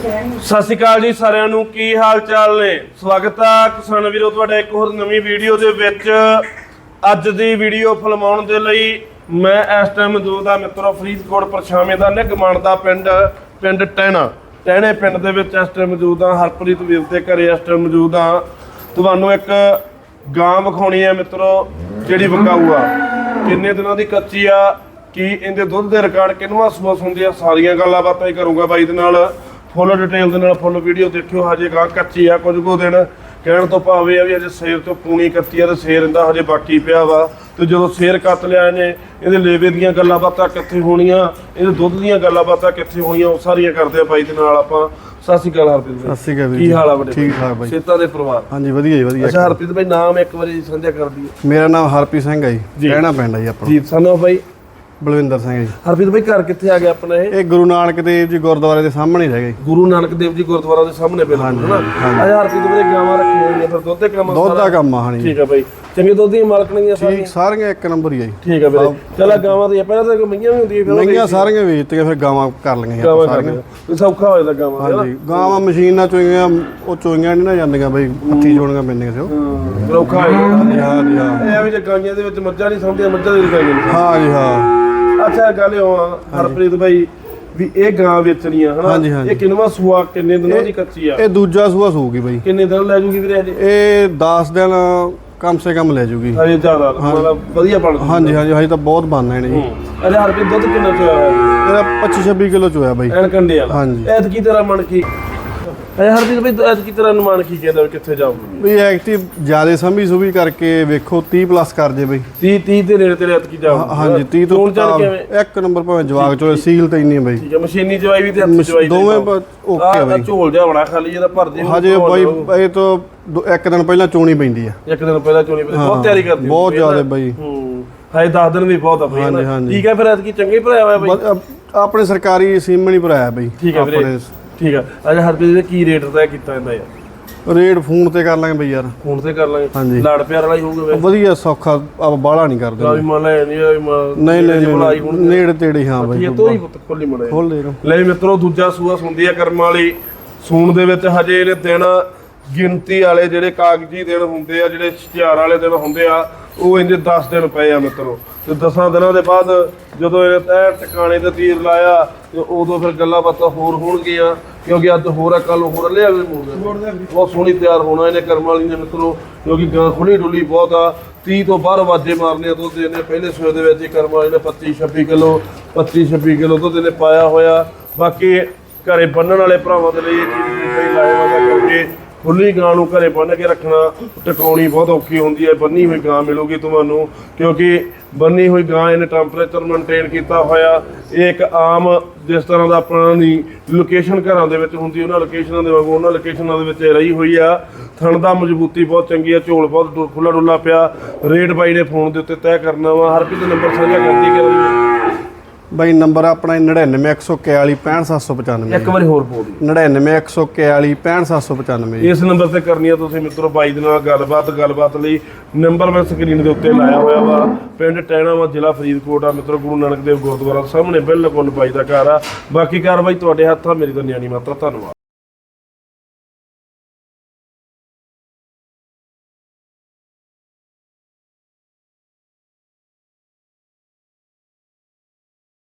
ਸਤਿ ਸ਼੍ਰੀ ਅਕਾਲ ਜੀ ਸਾਰਿਆਂ ਨੂੰ, ਕੀ ਹਾਲ ਚਾਲ ਨੇ? ਸਵਾਗਤ ਆ ਕਿਸਾਨ ਵੀਰੋ, ਤੁਹਾਡਾ ਇੱਕ ਹੋਰ ਨਵੀਂ ਵੀਡੀਓ ਦੇ ਵਿੱਚ। ਅੱਜ ਦੀ ਵੀਡੀਓ ਫਿਲਮਾਉਣ ਦੇ ਲਈ ਮੈਂ ਇਸ ਟਾਈਮ ਮੌਜੂਦ ਆ ਮਿੱਤਰੋ ਫਰੀਦਕੋਟ ਪਰਛਾਵੇਂ ਦਾ ਨਿਗਮਣ ਦਾ ਪਿੰਡ ਪਿੰਡ ਟਹਿਣਾ ਟਹਿਣੇ ਪਿੰਡ ਦੇ ਵਿੱਚ ਇਸ ਟਾਈਮ ਮੌਜੂਦ ਆ, ਹਰਪ੍ਰੀਤ ਵੀਰ ਦੇ ਘਰੇ ਇਸ ਟਾਈਮ ਮੌਜੂਦ ਆ। ਤੁਹਾਨੂੰ ਇੱਕ ਗਾਂ ਵਿਖਾਉਣੀ ਆ ਮਿੱਤਰੋ, ਜਿਹੜੀ ਵਿਕਾਊ ਆ। ਕਿੰਨੇ ਦਿਨਾਂ ਦੀ ਕੱਚੀ ਆ, ਕੀ ਇਹਦੇ ਦੁੱਧ ਦੇ ਰਿਕਾਰਡ ਕਿੰਨਵਾਂ ਸੂਸ ਹੁੰਦੀ ਆ, ਸਾਰੀਆਂ ਗੱਲਾਂ ਬਾਤਾਂ ਹੀ ਕਰੂੰਗਾ ਬਾਈ ਦੇ ਨਾਲ। ਫੁੱਲ ਡਿਟੇਲ ਦੇ ਨਾਲ ਫੁੱਲ ਵੀਡੀਓ ਦੇਖਿਓ ਹਜੇ ਗਾਂ ਕੱਚੀ ਆ ਕੁਝ ਕੁ ਦਿਨ ਕਹਿਣ ਤੋਂ ਭਾਵੇਂ ਆ ਵੀ ਹਜੇ ਸੇਰ ਤੋਂ ਪੂਣੀ ਕੱਤੀ ਆ ਤੇ ਸੇਰ ਇਹਦਾ ਹਜੇ ਬਾਕੀ ਪਿਆ ਵਾ। ਤੇ ਜਦੋਂ ਸੇਰ ਕੱਤ ਲਿਆ ਇਹਨੇ ਇਹਦੇ ਲੇਵੇ ਦੀਆਂ ਗੱਲਾਂ ਬਾਤਾਂ ਕਿੱਥੇ ਹੋਣੀਆਂ ਇਹਦੇ ਦੁੱਧ ਦੀਆਂ ਗੱਲਾਂ ਬਾਤਾਂ ਕਿੱਥੇ ਹੋਣੀਆਂ ਉਹ ਸਾਰੀਆਂ ਕਰਦੇ ਆ ਬਾਈ ਦੇ ਨਾਲ ਆਪਾਂ। ਸਤਿ ਸ਼੍ਰੀ ਅਕਾਲ ਹਰਪ੍ਰੀਤ ਸਤਿ ਸ਼੍ਰੀ ਅਕਾਲ ਵੀਰ ਕੀ। ਹਾਲ ਆ ਵੱਡੇ ਠੀਕ ਠਾਕ ਬਾਈ। ਸੇਤਾ ਦੇ ਪਰਿਵਾਰ? ਹਾਂਜੀ ਵਧੀਆ ਜੀ ਵਧੀਆ। ਅੱਛਾ ਹਰਪ੍ਰੀਤ ਬਾਈ ਨਾਮ ਇੱਕ ਵਾਰੀ ਸਾਂਝਾ ਕਰ ਦਈਏ ਮੇਰਾ ਨਾਮ ਹਰਪ੍ਰੀਤ ਸਿੰਘ ਹੈ ਜੀ। ਕਹਿਣਾ ਹੈ ਜੀ ਆਪਣਾ। ਜੀ ਸਾਨੂੰ ਬਾਈ ਬਲਵਿੰਦਰ ਸਿੰਘ ਜੀ। ਹਰਪ੍ਰੀਤ ਬਾਈ ਘਰ ਕਿੱਥੇ ਆ ਗਿਆ ਆਪਣਾ ਇਹ? ਇਹ ਗੁਰੂ ਨਾਨਕ ਦੇਵ ਜੀ ਗੁਰਦੁਆਰੇ ਦੇ ਸਾਹਮਣੇ ਹੀ ਰਹਿ ਗਏ। ਗੁਰੂ ਨਾਨਕ ਦੇਵ ਜੀ ਗੁਰਦੁਆਰਾ ਦੇ ਸਾਹਮਣੇ ਬਿਲਕੁਲ ਹਨਾ। ਹਜ਼ਾਰ ਰੁਪਏ ਦੇ ਗਾਵਾਂ ਰੱਖੀਆਂ ਹੋਈਆਂ ਫਿਰ ਦੁੱਧ ਦੇ ਕੰਮ ਦੁੱਧ ਦਾ ਕੰਮ ਆ ਹਣੀ ਠੀਕ ਆ ਬਾਈ। ਚੰਗੇ ਦੁੱਧ ਦੀਆਂ ਮਾਲਕਣੀਆਂ ਦੀਆਂ ਸਾਰੀਆਂ। ਠੀਕ ਸਾਰੀਆਂ ਇੱਕ ਨੰਬਰ ਹੀ ਆ ਜੀ। ਠੀਕ ਆ ਵੀਰੇ। ਚਲ ਗਾਵਾਂ ਦੀ ਪਹਿਲਾਂ ਤਾਂ ਮਈਆਂ ਵੀ ਹੁੰਦੀਆਂ ਫਿਰ ਮਹਿੰਗੀਆਂ ਸਾਰੀਆਂ ਵੇਚਤੀਆਂ ਫਿਰ ਗਾਵਾਂ ਕਰ ਲਈਆਂ ਸਾਰੀਆਂ। ਸੌਖਾ ਹੋ ਜਾਂਦਾ ਗਾਵਾਂ ਦਾ ਹਾਂਜੀ ਗਾਵਾਂ ਮਸ਼ੀਨ ਨਾਲ ਚੋਈਆਂ ਉਹ ਚੋਈਆਂ ਨਹੀਂ ਨਾ ਜਾਂਦੀਆਂ ਬਈ ਹੱਥੀ ਜੋੜੀਆਂ ਪੈਂਦੀਆਂ ਸੀ ਉਹ। ਹਾਂ ਜਾਂਦਾ। ਹਾਂ ਜੀ ਹਾਂ। ਇਹ ਆ ਵੀ ਜੇ ਗਾਈਆਂ ਦੇ ਵਿੱਚ ਮੱਝਾਂ ਨਹੀਂ ਸਮਝਦੀਆਂ ਮੱਝਾਂ ਦੇ ਗਾਈਆਂ ਨਹੀਂ ਹਾਂ ਜੀ ਹਾਂ। ਅੱਛਾ ਗੱਲ ਆ ਹਰਪ੍ਰੀਤ ਬਾਈ ਵੀ ਇਹ ਗਾਂ ਵੇਚਣੀਆਂ ਹਨਾ? ਹਾਂਜੀ, ਹਾਂਜੀ। ਇਹ ਕਿੰਨਵਾਂ ਸੂਆ ਕਿੰਨੇ ਦਿਨਾਂ ਦੀ ਕੱਚੀ ਆ? ਇਹ ਦੂਜਾ ਸੂਆ ਸੂਗੀ ਬਈ। ਕਿੰਨੇ ਦਿਨ ਲੈ ਜੂਗੀ ਵੀਰੇ ਹਜੇ ਇਹ 10 ਦਿਨ ਕਮ ਸੇ ਕਮ ਲੈ ਜੂਗੀ। ਹਜੇ ਜ਼ਿਆਦਾ ਮਤਲਬ ਵਧੀਆ ਬਣ ਜੂ ਹਾਂਜੀ ਹਾਂਜੀ ਹਜੇ ਤਾਂ ਬਹੁਤ ਬਣਨਾ ਇਹਨੇ। ਜੀ ਅਰੇ ਹਰਪ੍ਰੀਤ ਦੁੱਧ ਕਿੰਨਾ ਚੋਇਆ ਹੋਇਆ? ਇਹਦਾ 25 26 ਕਿਲੋ ਚੋਇਆ ਬਈ। ਐਨ ਕੰਡੇ ਵਾਲਾ। ਹਾਂਜੀ। ਐਤ ਕੀ ਤਰ੍ਹਾਂ ਮਨ ਕੀ? ਅਰੇ ਹਰਪ੍ਰੀਤ ਬਈ ਐਤ ਕੀ ਤਰ੍ਹਾਂ ਅਨੁਮਾਨ ਕੀ ਕਹਿੰਦਾ ਵੀ ਕਿੱਥੇ ਜਾਊਗੀ? ਵੀ ਐਕਟਿਵ ਜਿਆਦੇ ਸੰਭੀ ਸੁਭੀ ਕਰਕੇ ਵੇਖੋ 30 ਪਲੱਸ ਕਰ ਜੇ ਬਈ। 30 30 ਦੇ ਨੇੜੇ ਤੇਰੇ ਐਤ ਕੀ ਜਾਊਗੀ ਹਾਂਜੀ 30 ਤੋਂ ਕਿਵੇਂ? ਇੱਕ ਨੰਬਰ ਭਾਵੇਂ ਜਵਾਗ ਚੋਏ ਸੀਲ ਤੇ ਇੰਨੀ ਬਈ। ਠੀਕ ਹੈ ਮਸ਼ੀਨੀ ਚਵਾਈ ਵੀ ਤੇ ਹੱਥ ਚਵਾਈ ਦੋਵੇਂ ਓਕੇ ਆ ਬਈ। ਝੋਲ ਜਾ ਬਣਾ ਖਾਲੀ ਇਹਦਾ ਭਰਦੇ ਨੂੰ ਹਜੇ ਬਈ। ਇਹ ਤੋਂ ਇੱਕ ਦਿਨ ਪਹਿਲਾਂ ਚੋਣੀ ਪੈਂਦੀ ਆ। ਇੱਕ ਦਿਨ ਪਹਿਲਾਂ ਚੋਣੀ ਪੈਂਦੀ, ਬਹੁਤ ਤਿਆਰੀ ਕਰਦੀ ਬਹੁਤ ਜ਼ਿਆਦਾ। ਬਈ। ਹੂੰ ਹਾਏ 10 ਦਿਨ ਵੀ ਬਹੁਤ ਆ ਬਈ। ਠੀਕ ਹੈ ਫਿਰ ਐਤ ਕੀ ਚੰਗੇ ਭਰਾਇਆ ਹੋਇਆ ਬਈ। ਆਪਣੇ ਸਰਕਾਰੀ ਸੀਮਨ ਹੀ ਭਰਾਇਆ ਬਈ ਠੀਕ ਹੈ ਵੀਰੇ। ਠੀਕ ਹੈ ਅੱਛਾ ਹਰਪ੍ਰੀਤ ਦੇ ਕੀ ਰੇਟ ਤੈਅ ਕੀਤਾ ਜਾਂਦਾ ਯਾਰ? ਰੇਟ ਫੋਨ ਤੇ ਕਰ ਲਾਂਗੇ ਬਈ ਯਾਰ। ਫੋਨ ਤੇ ਕਰ ਲਾਂਗੇ। ਹਾਂਜੀ। ਲਾੜ ਪਿਆਰ ਵਾਲਾ ਹੀ ਹੋਊਗਾ ਵੇ ਵਧੀਆ ਸੌਖਾ ਆ ਬਾਹਲਾ ਨਹੀਂ ਕਰਦੇ। ਵੀ ਮੰਨ ਲੈ ਨਹੀਂ ਆ ਵੀ ਮੰਨ- ਨਹੀਂ ਨਹੀਂ ਜੇ ਭਲਾਈ ਨਹੀਂ। ਹੋਣੀ ਨੇੜੇ ਤੇੜੇ ਹਾਂ ਬਈ। ਇਹ ਤੋਂ ਹੀ ਪੁੱਤ ਖੋਲੀ ਮੜੇ ਖੋਲ ਦੇ ਇਹਨੂੰ। ਲੈ ਮਿੱਤਰੋ ਦੂਜਾ ਸੂਆ ਸੁੰਦੀ ਆ ਕਰਮ ਵਾਲੀ। ਸੂਣ ਦੇ ਵਿੱਚ ਹਜੇ ਇਹਨੇ ਦਿਨ ਗਿਣਤੀ ਵਾਲੇ ਜਿਹੜੇ ਕਾਗਜ਼ੀ ਦਿਨ ਹੁੰਦੇ ਆ ਜਿਹੜੇ ਇਸ਼ਤਿਹਾਰ ਵਾਲੇ ਦਿਨ ਹੁੰਦੇ ਆ ਉਹ ਇਹਦੇ 10 ਦਿਨ ਪਏ ਆ ਮਿੱਤਰੋ। ਤੇ 10 ਦਿਨਾਂ ਦੇ ਬਾਅਦ ਜਦੋਂ ਇਹ ਤੈ ਟਿਕਾਣੇ ਤੇ ਤੀਰ ਲਾਇਆ ਤੇ ਉਦੋਂ ਫਿਰ ਗੱਲਾਂ ਬਾਤਾਂ ਹੋਰ ਹੋਣਗੀਆਂ। ਕਿਉਂਕਿ ਅੱਜ ਹੋਰ ਆ ਕੱਲ ਹੋਰ ਲਿਆ ਵੀ। ਬਹੁਤ ਸੋਹਣੀ ਤਿਆਰ ਹੋਣਾ ਇਹਨੇ ਕਰਮ ਵਾਲੀ ਨੇ ਮਿੱਤਰੋ ਕਿਉਂਕਿ ਗਾਂ ਖੁੱਲੀ ਡੁੱਲੀ ਬਹੁਤ ਆ। 30 ਤੋਂ 12 ਵਾਜੇ ਮਾਰਨੇ ਆ ਦੁੱਧ ਇਹਨੇ ਪਹਿਲੇ ਸੂਏ ਦੇ ਵਿੱਚ ਕਰਮ ਵਾਲੀ ਨੇ 25 26 ਕਿਲੋ 25 26 ਕਿਲੋ ਦੁੱਧ ਇਹਨੇ ਪਾਇਆ ਹੋਇਆ। ਬਾਕੀ ਘਰੇ ਬੰਨਣ ਵਾਲੇ ਭਰਾਵਾਂ ਦੇ ਲਈ ਇਹ ਚੀਜ਼ ਸਹੀ ਲਾਹੇਵੰਦ ਹੈ ਕਿਉਂਕਿ ਖੁੱਲੀ ਗਾਂ ਨੂੰ ਘਰੇ ਬੰਨ ਕੇ ਰੱਖਣਾ ਟਿਕਾਉਣੀ ਬਹੁਤ ਔਖੀ ਹੁੰਦੀ ਹੈ, ਬੰਨੀ ਹੋਈ ਗਾਂ ਮਿਲੂਗੀ ਤੁਹਾਨੂੰ, ਕਿਉਂਕਿ ਬੰਨੀ ਹੋਈ ਗਾਂ ਇਹਨੇ ਟੈਂਪਰੇਚਰ ਮੇਨਟੇਨ ਕੀਤਾ ਹੋਇਆ। ਇਹ ਇੱਕ ਆਮ ਜਿਸ ਤਰ੍ਹਾਂ ਦਾ ਆਪਣਾ ਨਹੀਂ ਲੋਕੇਸ਼ਨ ਘਰਾਂ ਦੇ ਵਿੱਚ ਹੁੰਦੀ, ਉਹਨਾਂ ਲੋਕੇਸ਼ਨਾਂ ਦੇ ਵਾਂਗੂ ਉਹਨਾਂ ਲੋਕੇਸ਼ਨਾਂ ਦੇ ਵਿੱਚ ਇਹ ਰਹੀ ਹੋਈ ਆ। ਥਣ ਦਾ ਮਜ਼ਬੂਤੀ ਬਹੁਤ ਚੰਗੀ ਆ, ਝੋਲ ਬਹੁਤ ਖੁੱਲਾ ਡੁੱਲਾ ਪਿਆ। ਰੇਟ ਬਾਈ ਨੇ ਫੋਨ ਦੇ ਉੱਤੇ ਤੈਅ ਕਰਨਾ ਵਾ, ਹਰ ਕਿਸੇ ਨੰਬਰ ਸਾਂਝਾ ਕਰਦੀ ਕਰਾਂਗੇ ਬਾਈ ਨੰਬਰ ਆਪਣਾ 99141 65795 ਇੱਕ ਵਾਰੀ ਹੋਰ ਬੋਲ ਦਿਓ। 99141 65795 ਇਸ ਨੰਬਰ ਤੇ ਕਰਨੀ ਆ ਤੁਸੀਂ ਮਿੱਤਰੋ ਬਾਈ ਦੇ ਨਾਲ ਗੱਲਬਾਤ ਗੱਲਬਾਤ ਲਈ ਨੰਬਰ ਮੈਂ ਸਕਰੀਨ ਦੇ ਉੱਤੇ ਲਾਇਆ ਹੋਇਆ ਵਾ। ਪਿੰਡ ਟੈਣਾ ਵਾ ਜ਼ਿਲ੍ਹਾ ਫਰੀਦਕੋਟ ਆ। ਮਿੱਤਰੋ ਗੁਰੂ ਨਾਨਕ ਦੇਵ ਗੁਰਦੁਆਰਾ ਸਾਹਮਣੇ ਬਿਲਕੁਲ ਬਾਈ ਦਾ ਘਰ ਆ। ਬਾਕੀ ਕਾਰਵਾਈ ਤੁਹਾਡੇ ਹੱਥਾਂ ਮੇਰੀ ਤਾਂ ਨਿਆਣੀ ਮਾਤਰਾ ਧੰਨਵਾਦ।